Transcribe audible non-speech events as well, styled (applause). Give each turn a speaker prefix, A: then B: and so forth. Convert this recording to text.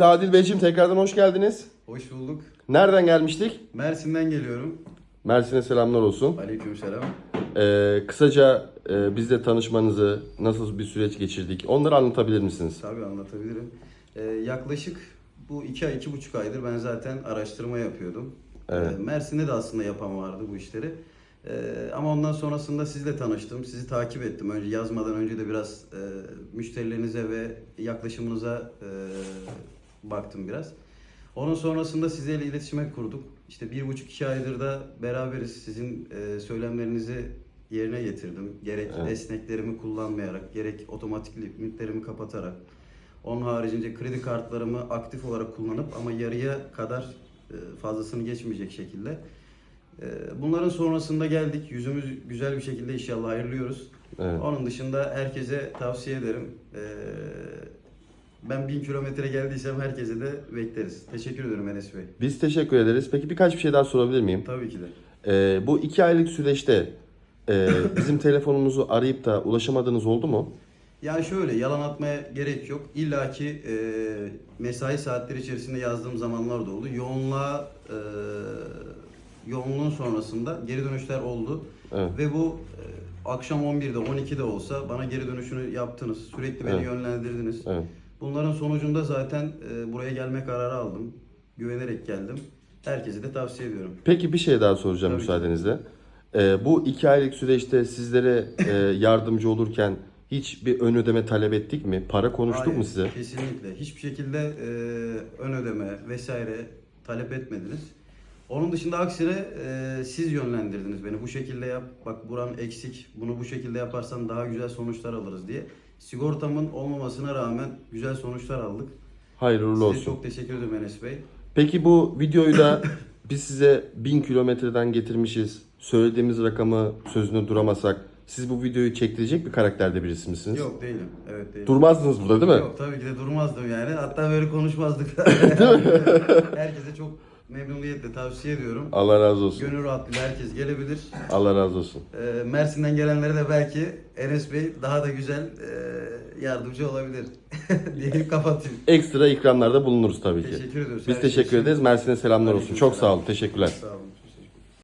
A: Adil Beyciğim tekrardan hoş geldiniz.
B: Hoş bulduk.
A: Nereden gelmiştik?
B: Mersin'den geliyorum.
A: Mersin'e selamlar olsun.
B: Aleykümselam.
A: Ee, kısaca e, bizle tanışmanızı, nasıl bir süreç geçirdik onları anlatabilir misiniz?
B: Tabii anlatabilirim. Ee, yaklaşık bu iki ay, iki buçuk aydır ben zaten araştırma yapıyordum.
A: Evet.
B: Ee, Mersin'de de aslında yapan vardı bu işleri. Ee, ama ondan sonrasında sizle tanıştım. Sizi takip ettim. Önce yazmadan önce de biraz e, müşterilerinize ve yaklaşımınıza e, baktım biraz. Onun sonrasında sizle iletişime kurduk. İşte bir buçuk iki aydır da beraberiz. Sizin e, söylemlerinizi yerine getirdim. Gerek
A: Evet.
B: esneklerimi kullanmayarak, gerek otomatik limitlerimi kapatarak. Onun haricince kredi kartlarımı aktif olarak kullanıp ama yarıya kadar e, fazlasını geçmeyecek şekilde. E, Bunların sonrasında geldik. Yüzümüz güzel bir şekilde inşallah ayırlıyoruz.
A: Evet.
B: Onun dışında herkese tavsiye ederim. Ben bin kilometre geldiysem herkese de bekleriz. Teşekkür ederim Enes Bey.
A: Biz teşekkür ederiz. Peki birkaç bir şey daha sorabilir miyim?
B: Tabii ki de.
A: Ee, bu iki aylık süreçte e, (coughs) bizim telefonumuzu arayıp da ulaşamadığınız oldu mu?
B: Yani şöyle yalan atmaya gerek yok. İlla ki e, mesai saatleri içerisinde yazdığım zamanlar da oldu. Yoğunluğa e, yoğunluğun sonrasında geri dönüşler oldu.
A: Evet.
B: Ve bu e, akşam 11'de 12'de olsa bana geri dönüşünü yaptınız. Sürekli beni
A: Evet.
B: yönlendirdiniz.
A: Evet.
B: Bunların sonucunda zaten e, buraya gelme kararı aldım. Güvenerek geldim. Herkese de tavsiye ediyorum.
A: Peki bir şey daha soracağım
B: Tabii ki.
A: müsaadenizle. Ee, bu iki aylık süreçte sizlere e, (laughs) yardımcı olurken hiç bir ön ödeme talep ettik mi? Para konuştuk
B: Hayır,
A: mu size?
B: Kesinlikle. Hiçbir şekilde e, ön ödeme vesaire talep etmediniz. Onun dışında aksine e, siz yönlendirdiniz beni. Bu şekilde yap, bak buran eksik, bunu bu şekilde yaparsan daha güzel sonuçlar alırız diye. Sigortamın olmamasına rağmen güzel sonuçlar aldık.
A: Hayırlı uğurlu
B: Size
A: olsun.
B: çok teşekkür ederim Enes Bey.
A: Peki bu videoyu da (coughs) biz size 1000 kilometreden getirmişiz. Söylediğimiz rakamı sözünü duramasak siz bu videoyu çektirecek bir karakterde birisi misiniz?
B: Yok değilim. Evet değilim.
A: Durmazdınız burada değil mi?
B: Yok tabii ki de durmazdım yani. Hatta böyle konuşmazdık. (laughs) Herkese çok memnuniyetle tavsiye ediyorum.
A: Allah razı olsun.
B: Gönül rahatlığıyla herkes gelebilir.
A: Allah razı olsun.
B: Ee, Mersin'den gelenlere de belki Enes Bey daha da güzel e, yardımcı olabilir (laughs) diye kapatayım.
A: Ekstra ikramlarda bulunuruz tabii ki.
B: Teşekkür ediyoruz.
A: Biz
B: her şey
A: teşekkür
B: için.
A: ederiz. Mersin'e selamlar olsun. Çok sağ olun. Teşekkürler.
B: Sağ olun.